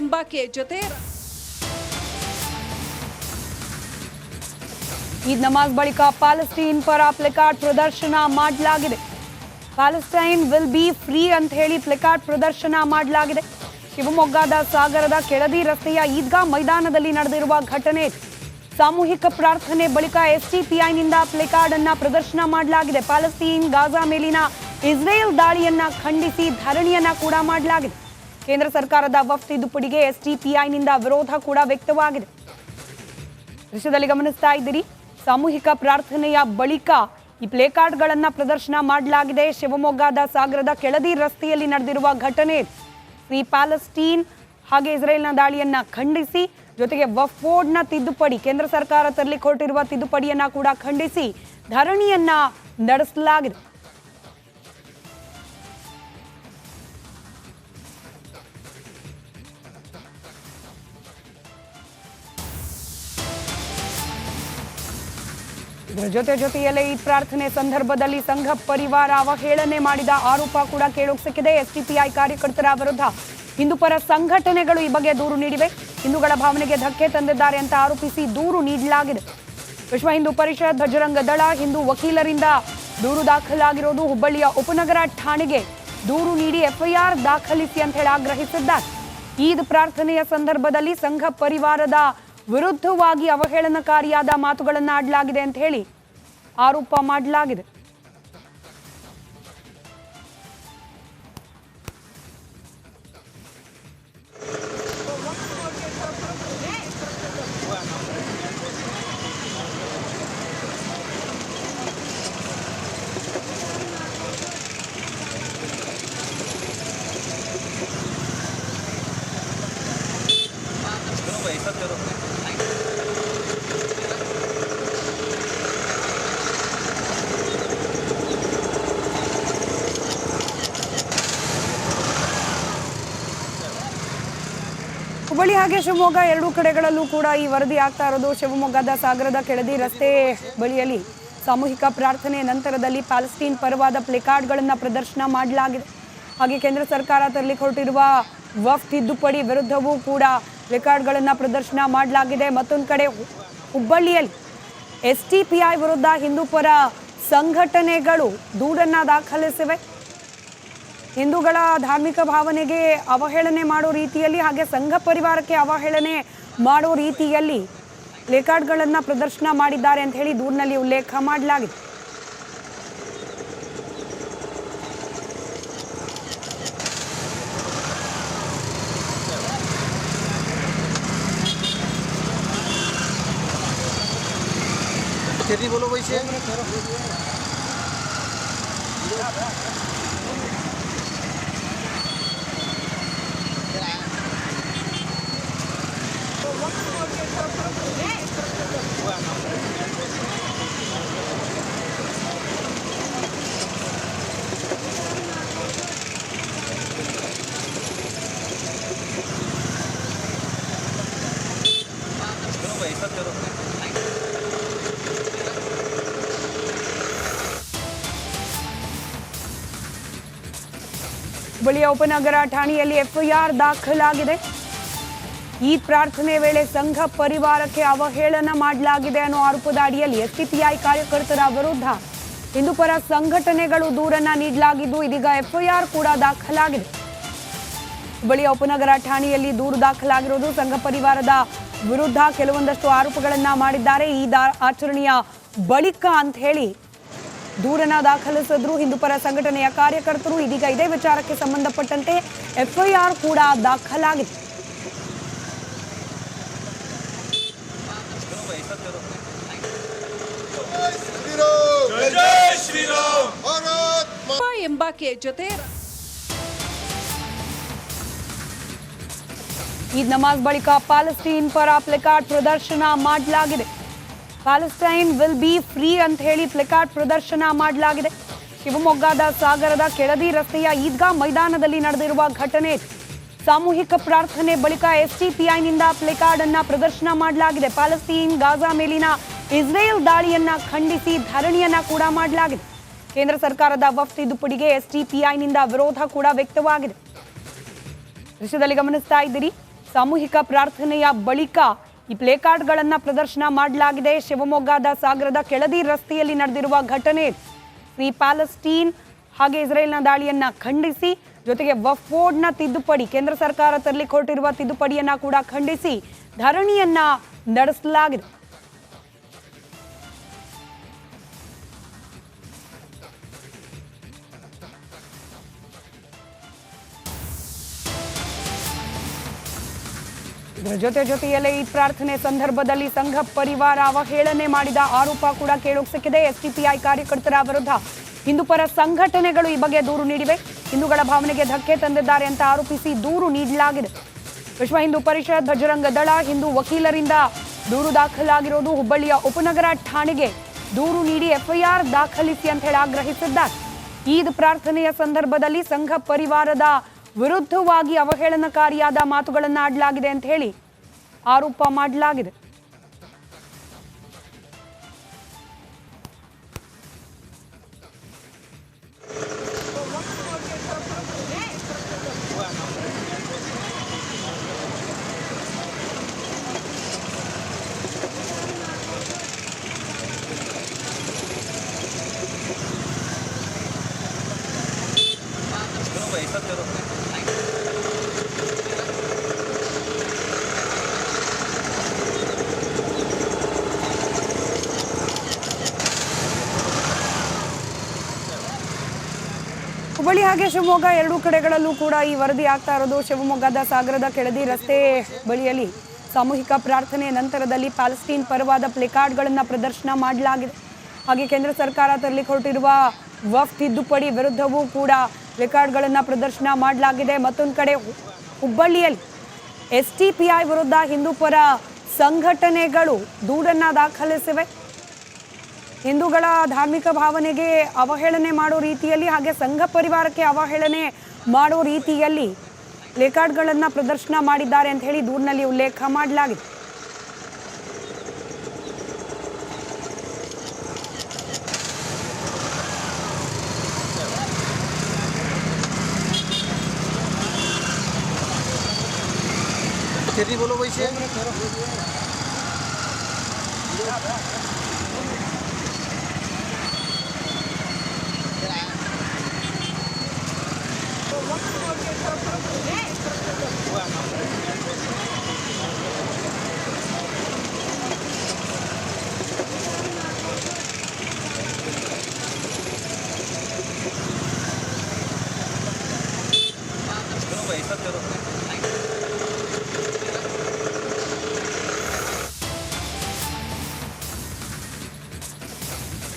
ಎಂಬಾಕೆ ಜೊತೆ ಈದ್ ನಮಾಜ್ ಬಳಿಕ ಪ್ಯಾಲೆಸ್ಟೈನ್ ಪರ ಪ್ಲೆಕಾರ್ಡ್ ಪ್ರದರ್ಶನ ಮಾಡಲಾಗಿದೆ. ಪ್ಯಾಲೆಸ್ಟೈನ್ ವಿಲ್ ಬಿ ಫ್ರೀ ಅಂತ ಹೇಳಿ ಪ್ಲೆಕಾರ್ಡ್ ಪ್ರದರ್ಶನ ಮಾಡಲಾಗಿದೆ. ಶಿವಮೊಗ್ಗದ ಸಾಗರದ ಕೆಳದಿ ರಸ್ತೆಯ ಈದ್ಗಾ ಮೈದಾನದಲ್ಲಿ ನಡೆದಿರುವ ಘಟನೆ. ಸಾಮೂಹಿಕ ಪ್ರಾರ್ಥನೆ ಬಳಿಕ ಎಸ್ಟಿಪಿಐನಿಂದ ಪ್ಲೆಕಾರ್ಡ್ ಅನ್ನ ಪ್ರದರ್ಶನ ಮಾಡಲಾಗಿದೆ. ಪ್ಯಾಲೆಸ್ತೀನ್ ಗಾಜಾ ಮೇಲಿನ ಇಸ್ರೇಲ್ ದಾಳಿಯನ್ನ ಖಂಡಿಸಿ ಧರಣಿಯನ್ನ ಕೂಡ ಮಾಡಲಾಗಿದೆ. ಕೇಂದ್ರ ಸರ್ಕಾರದ ವಫ್ ತಿದ್ದುಪಡಿಗೆ ಎಸ್ಟಿಪಿಐನಿಂದ ವಿರೋಧ ಕೂಡ ವ್ಯಕ್ತವಾಗಿದೆ ದೃಶ್ಯದಲ್ಲಿ ಗಮನಿಸ್ತಾ ಇದ್ದೀರಿ, ಸಾಮೂಹಿಕ ಪ್ರಾರ್ಥನೆಯ ಬಳಿಕ ಈ ಪ್ಲೇ ಕಾರ್ಡ್ಗಳನ್ನ ಪ್ರದರ್ಶನ ಮಾಡಲಾಗಿದೆ ಶಿವಮೊಗ್ಗದ ಸಾಗರದ ಕೆಳದಿ ರಸ್ತೆಯಲ್ಲಿ ನಡೆದಿರುವ ಘಟನೆ. ಫ್ರೀ ಪ್ಯಾಲೆಸ್ಟೀನ್ ಹಾಗೆ ಇಸ್ರೇಲ್ನ ದಾಳಿಯನ್ನ ಖಂಡಿಸಿ, ಜೊತೆಗೆ ವಫ್ ಬೋರ್ಡ್ನ ತಿದ್ದುಪಡಿ, ಕೇಂದ್ರ ಸರ್ಕಾರ ತರಲಿಕ್ಕೆ ಹೊರಟಿರುವ ತಿದ್ದುಪಡಿಯನ್ನ ಕೂಡ ಖಂಡಿಸಿ ಧರಣಿಯನ್ನ ನಡೆಸಲಾಗಿದೆ ಇದರ ಜೊತೆ ಜೊತೆಯಲ್ಲೇ ಈ ಪ್ರಾರ್ಥನೆ ಸಂದರ್ಭದಲ್ಲಿ ಸಂಘ ಪರಿವಾರ ಅವಹೇಳನೆ ಮಾಡಿದ ಆರೋಪ ಕೂಡ ಕೇಳೋಕ್ ಸಿಕ್ಕಿದೆ. ಎಸ್ಟಿಪಿಐ ಕಾರ್ಯಕರ್ತರ ವಿರುದ್ಧ ಹಿಂದೂಪರ ಸಂಘಟನೆಗಳು ಈ ಬಗ್ಗೆ ದೂರು ನೀಡಿವೆ. ಹಿಂದೂಗಳ ಭಾವನೆಗೆ ಧಕ್ಕೆ ತಂದಿದ್ದಾರೆ ಅಂತ ಆರೋಪಿಸಿ ದೂರು ನೀಡಲಾಗಿದೆ. ವಿಶ್ವ ಹಿಂದೂ ಪರಿಷತ್ ಬಜರಂಗ ದಳ ಹಿಂದೂ ವಕೀಲರಿಂದ ದೂರು ದಾಖಲಾಗಿರೋದು ಹುಬ್ಬಳ್ಳಿಯ ಉಪನಗರ ಠಾಣೆಗೆ ದೂರು ನೀಡಿ ಎಫ್ಐಆರ್ ದಾಖಲಿಸಿ ಅಂತ ಹೇಳಿ ಆಗ್ರಹಿಸಿದ್ದಾರೆ. ಈದ್ ಪ್ರಾರ್ಥನೆಯ ಸಂದರ್ಭದಲ್ಲಿ ಸಂಘ ಪರಿವಾರದ ವಿರುದ್ಧವಾಗಿ ಅವಹೇಳನಕಾರಿಯಾದ ಮಾತುಗಳನ್ನು ಆಡಲಾಗಿದೆ ಅಂತ ಹೇಳಿ ಆರೋಪ ಮಾಡಲಾಗಿದೆ. ಹುಬ್ಬಳ್ಳಿ ಹಾಗೆ ಶಿವಮೊಗ್ಗ ಎರಡೂ ಕಡೆಗಳಲ್ಲೂ ಕೂಡ ಈ ವರದಿ ಆಗ್ತಾ ಇರೋದು. ಶಿವಮೊಗ್ಗದ ಸಾಗರದ ಕೆಳದಿ ರಸ್ತೆ ಬಳಿಯಲ್ಲಿ ಸಾಮೂಹಿಕ ಪ್ರಾರ್ಥನೆ ನಂತರದಲ್ಲಿ ಪ್ಯಾಲೆಸ್ಟೀನ್ ಪರವಾದ ಪ್ಲೇಕಾರ್ಡ್ಗಳನ್ನು ಪ್ರದರ್ಶನ ಮಾಡಲಾಗಿದೆ. ಹಾಗೆ ಕೇಂದ್ರ ಸರ್ಕಾರ ತರಲಿ ಹೊರಟಿರುವ ವಫ್ ತಿದ್ದುಪಡಿ ವಿರುದ್ಧವೂ ಕೂಡ ಪ್ಲೆಕಾರ್ಡ್ಗಳನ್ನು ಪ್ರದರ್ಶನ ಮಾಡಲಾಗಿದೆ. ಮತ್ತೊಂದು ಕಡೆ ಹುಬ್ಬಳ್ಳಿಯಲ್ಲಿ ಎಸ್ ಟಿ ಪಿ ಐ ವಿರುದ್ಧ ಹಿಂದೂಪರ ಸಂಘಟನೆಗಳು ದೂರನ್ನು ದಾಖಲಿಸಿವೆ. ಹಿಂದೂಗಳ ಧಾರ್ಮಿಕ ಭಾವನೆಗೆ ಅವಹೇಳನೆ ಮಾಡೋ ರೀತಿಯಲ್ಲಿ ಹಾಗೆ ಸಂಘ ಪರಿವಾರಕ್ಕೆ ಅವಹೇಳನೆ ಮಾಡೋ ರೀತಿಯಲ್ಲಿ ಲೇಕಾರ್ಡ್ಗಳನ್ನು ಪ್ರದರ್ಶನ ಮಾಡಿದ್ದಾರೆ ಅಂತ ಹೇಳಿ ದೂರಿನಲ್ಲಿ ಉಲ್ಲೇಖ ಮಾಡಲಾಗಿದೆ खेती बोलो वैसे ಹುಬ್ಬಳ್ಳಿಯ ಉಪನಗರ ಠಾಣೆಯಲ್ಲಿ ಎಫ್ಐಆರ್ ದಾಖಲಾಗಿದೆ. ಈ ಪ್ರಾರ್ಥನೆ ವೇಳೆ ಸಂಘ ಪರಿವಾರಕ್ಕೆ ಅವಹೇಳನ ಮಾಡಲಾಗಿದೆ ಅನ್ನೋ ಆರೋಪದ ಅಡಿಯಲ್ಲಿ ಎಸ್ಟಿಪಿಐ ಕಾರ್ಯಕರ್ತರ ವಿರುದ್ಧ ಹಿಂದೂಪರ ಸಂಘಟನೆಗಳು ದೂರನ್ನ ನೀಡಲಾಗಿದ್ದು ಇದೀಗ ಎಫ್ಐಆರ್ ಕೂಡ ದಾಖಲಾಗಿದೆ. ಹುಬ್ಬಳ್ಳಿಯ ಉಪನಗರ ಠಾಣೆಯಲ್ಲಿ ದೂರು ದಾಖಲಾಗಿರೋದು ಸಂಘ ಪರಿವಾರದ ವಿರುದ್ಧ ಕೆಲವೊಂದಷ್ಟು ಆರೋಪಗಳನ್ನ ಮಾಡಿದ್ದಾರೆ. ಈ ದಾ- ಆಚರಣೆಯ ಬಳಿಕ ಅಂತ ಹೇಳಿ ದೂರನ ದಾಖಲಿಸಿದ್ರು ಹಿಂದೂಪರ ಸಂಘಟನೆಯ ಕಾರ್ಯಕರ್ತರು. ಇದೀಗ ಇದೇ ವಿಚಾರಕ್ಕೆ ಸಂಬಂಧಪಟ್ಟಂತೆ ಎಫ್ಐಆರ್ ಕೂಡ ದಾಖಲಾಗಿದೆ. ಜೊತೆ ಈದ್ ನಮಾಜ್ ಬಳಿಕ ಪ್ಯಾಲೆಸ್ಟೈನ್ ಪರ ಪ್ಲೆಕಾರ್ಡ್ ಪ್ರದರ್ಶನ ಮಾಡಲಾಗಿದೆ. ಪ್ಯಾಲೆಸ್ಟೈನ್ ವಿಲ್ ಬಿ ಫ್ರೀ ಅಂತ ಹೇಳಿ ಪ್ಲೆಕಾರ್ಡ್ ಪ್ರದರ್ಶನ ಮಾಡಲಾಗಿದೆ. ಶಿವಮೊಗ್ಗದ ಸಾಗರದ ಕೆಳದಿ ರಸ್ತೆಯ ಈದ್ಗಾ ಮೈದಾನದಲ್ಲಿ ನಡೆದಿರುವ ಘಟನೆ. ಸಾಮೂಹಿಕ ಪ್ರಾರ್ಥನೆ ಬಳಿಕ ಎಸ್ಟಿಪಿಐನಿಂದ ಪ್ಲೆಕಾರ್ಡ್ ಅನ್ನ ಪ್ರದರ್ಶನ ಮಾಡಲಾಗಿದೆ. ಪ್ಯಾಲೆಸ್ಟೀನ್ ಗಾಜಾ ಮೇಲಿನ ಇಸ್ರೇಲ್ ದಾಳಿಯನ್ನ ಖಂಡಿಸಿ ಧರಣಿಯನ್ನ ಕೂಡ ಮಾಡಲಾಗಿದೆ. ಕೇಂದ್ರ ಸರ್ಕಾರದ ವಫ್ ತಿದ್ದುಪಡಿಗೆ ಎಸ್ಟಿಪಿಐನಿಂದ ವಿರೋಧ ಕೂಡ ವ್ಯಕ್ತವಾಗಿದೆ. ದೃಶ್ಯದಲ್ಲಿ ಗಮನಿಸ್ತಾ ಇದ್ದೀರಿ, ಸಾಮೂಹಿಕ ಪ್ರಾರ್ಥನೆಯ ಬಳಿಕ ಈ ಪ್ಲೇ ಕಾರ್ಡ್ಗಳನ್ನ ಪ್ರದರ್ಶನ ಮಾಡಲಾಗಿದೆ. ಶಿವಮೊಗ್ಗದ ಸಾಗರದ ಕೆಳದಿ ರಸ್ತೆಯಲ್ಲಿ ನಡೆದಿರುವ ಘಟನೆ ಫ್ರೀ ಪ್ಯಾಲೆಸ್ಟೀನ್ ಹಾಗೆ ಇಸ್ರೇಲ್ನ ದಾಳಿಯನ್ನ ಖಂಡಿಸಿ, ಜೊತೆಗೆ ವಫ್ ತಿದ್ದುಪಡಿ, ಕೇಂದ್ರ ಸರ್ಕಾರ ತರಲಿಕ್ಕೆ ಹೊರಟಿರುವ ತಿದ್ದುಪಡಿಯನ್ನ ಕೂಡ ಖಂಡಿಸಿ ಧರಣಿಯನ್ನ ನಡೆಸಲಾಗಿದೆ. ಇದರ ಜೊತೆ ಜೊತೆಯಲ್ಲೇ ಈ ಪ್ರಾರ್ಥನೆ ಸಂದರ್ಭದಲ್ಲಿ ಸಂಘ ಪರಿವಾರ ಅವಹೇಳನೆ ಮಾಡಿದ ಆರೋಪ ಕೂಡ ಕೇಳೋಕ್ ಸಿಕ್ಕಿದೆ. ಎಸ್ಟಿಪಿಐ ಕಾರ್ಯಕರ್ತರ ವಿರುದ್ಧ ಹಿಂದೂಪರ ಸಂಘಟನೆಗಳು ಈ ಬಗ್ಗೆ ದೂರು ನೀಡಿವೆ. ಹಿಂದೂಗಳ ಭಾವನೆಗೆ ಧಕ್ಕೆ ತಂದಿದ್ದಾರೆ ಅಂತ ಆರೋಪಿಸಿ ದೂರು ನೀಡಲಾಗಿದೆ. ವಿಶ್ವ ಹಿಂದೂ ಪರಿಷತ್ ಬಜರಂಗ ದಳ ಹಿಂದೂ ವಕೀಲರಿಂದ ದೂರು ದಾಖಲಾಗಿರೋದು ಹುಬ್ಬಳ್ಳಿಯ ಉಪನಗರ ಠಾಣೆಗೆ ದೂರು ನೀಡಿ ಎಫ್ಐಆರ್ ದಾಖಲಿಸಿ ಅಂತ ಹೇಳಿ ಆಗ್ರಹಿಸಿದ್ದಾರೆ. ಈದ್ ಪ್ರಾರ್ಥನೆಯ ಸಂದರ್ಭದಲ್ಲಿ ಸಂಘ ಪರಿವಾರದ ವಿರುದ್ಧವಾಗಿ ಅವಹೇಳನಕಾರಿಯಾದ ಮಾತುಗಳನ್ನು ಆಡಲಾಗಿದೆ ಅಂತ ಹೇಳಿ ಆರೋಪ ಮಾಡಲಾಗಿದೆ. ಹುಬ್ಬಳ್ಳಿ ಹಾಗೆ ಶಿವಮೊಗ್ಗ ಎರಡೂ ಕಡೆಗಳಲ್ಲೂ ಕೂಡ ಈ ವರದಿ ಆಗ್ತಾ ಇರೋದು. ಶಿವಮೊಗ್ಗದ ಸಾಗರದ ಕೆಳದಿ ರಸ್ತೆ ಬಳಿಯಲ್ಲಿ ಸಾಮೂಹಿಕ ಪ್ರಾರ್ಥನೆ ನಂತರದಲ್ಲಿ ಪ್ಯಾಲೆಸ್ಟೀನ್ ಪರವಾದ ಪ್ಲೇಕಾರ್ಡ್ಗಳನ್ನು ಪ್ರದರ್ಶನ ಮಾಡಲಾಗಿದೆ. ಹಾಗೆ ಕೇಂದ್ರ ಸರ್ಕಾರ ತರಲಿಕ್ಕೆ ಹೊರಟಿರುವ ವಫ್ ತಿದ್ದುಪಡಿ ವಿರುದ್ಧವೂ ಕೂಡ ಪ್ಲೇಕಾರ್ಡ್ಗಳನ್ನು ಪ್ರದರ್ಶನ ಮಾಡಲಾಗಿದೆ. ಮತ್ತೊಂದು ಕಡೆ ಹುಬ್ಬಳ್ಳಿಯಲ್ಲಿ ಎಸ್ ಟಿ ಪಿ ಐ ವಿರುದ್ಧ ಹಿಂದೂಪರ ಸಂಘಟನೆಗಳು ದೂರನ್ನು ದಾಖಲಿಸಿವೆ. ಹಿಂದೂಗಳ ಧಾರ್ಮಿಕ ಭಾವನೆಗೆ ಅವಹೇಳನೆ ಮಾಡೋ ರೀತಿಯಲ್ಲಿ ಹಾಗೆ ಸಂಘ ಪರಿವಾರಕ್ಕೆ ಅವಹೇಳನೆ ಮಾಡೋ ರೀತಿಯಲ್ಲಿ ಲೇಕಾರ್ಡ್ಗಳನ್ನು ಪ್ರದರ್ಶನ ಮಾಡಿದ್ದಾರೆ ಅಂತ ಹೇಳಿ ದೂರಿನಲ್ಲಿ ಉಲ್ಲೇಖ ಮಾಡಲಾಗಿದೆ कितनी बोलो वैसे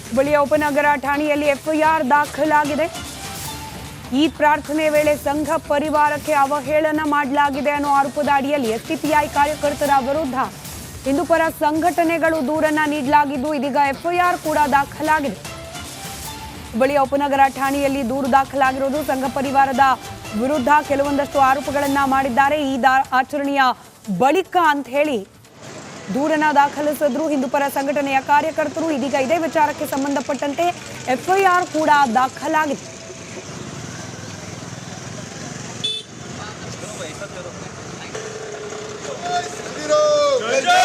ಹುಬ್ಬಳ್ಳಿಯ ಉಪನಗರ ಠಾಣೆಯಲ್ಲಿ ಎಫ್ಐಆರ್ ದಾಖಲಾಗಿದೆ. ಈ ಪ್ರಾರ್ಥನೆ ವೇಳೆ ಸಂಘ ಪರಿವಾರಕ್ಕೆ ಅವಹೇಳನ ಮಾಡಲಾಗಿದೆ ಅನ್ನೋ ಆರೋಪದ ಅಡಿಯಲ್ಲಿ ಎಸ್ಟಿಪಿಐ ಕಾರ್ಯಕರ್ತರ ವಿರುದ್ಧ ಹಿಂದೂಪರ ಸಂಘಟನೆಗಳು ದೂರನ್ನ ನೀಡಲಾಗಿದ್ದು ಇದೀಗ ಎಫ್ಐಆರ್ ಕೂಡ ದಾಖಲಾಗಿದೆ. ಹುಬ್ಬಳ್ಳಿಯ ಉಪನಗರ ಠಾಣೆಯಲ್ಲಿ ದೂರು ದಾಖಲಾಗಿರೋದು ಸಂಘ ಪರಿವಾರದ ವಿರುದ್ಧ ಕೆಲವೊಂದಷ್ಟು ಆರೋಪಗಳನ್ನ ಮಾಡಿದ್ದಾರೆ. ಈ ದಾ ಆಚರಣೆಯ ಬಳಿಕ ಅಂತ ಹೇಳಿ ದೂರನ್ನ ದಾಖಲಿಸಿದ್ರು ಹಿಂದೂಪರ ಸಂಘಟನೆಯ ಕಾರ್ಯಕರ್ತರು. ಇದೀಗ ಇದೇ ವಿಚಾರಕ್ಕೆ ಸಂಬಂಧಪಟ್ಟಂತೆ ಎಫ್ಐಆರ್ ಕೂಡ ದಾಖಲಾಗಿದೆ. Jones!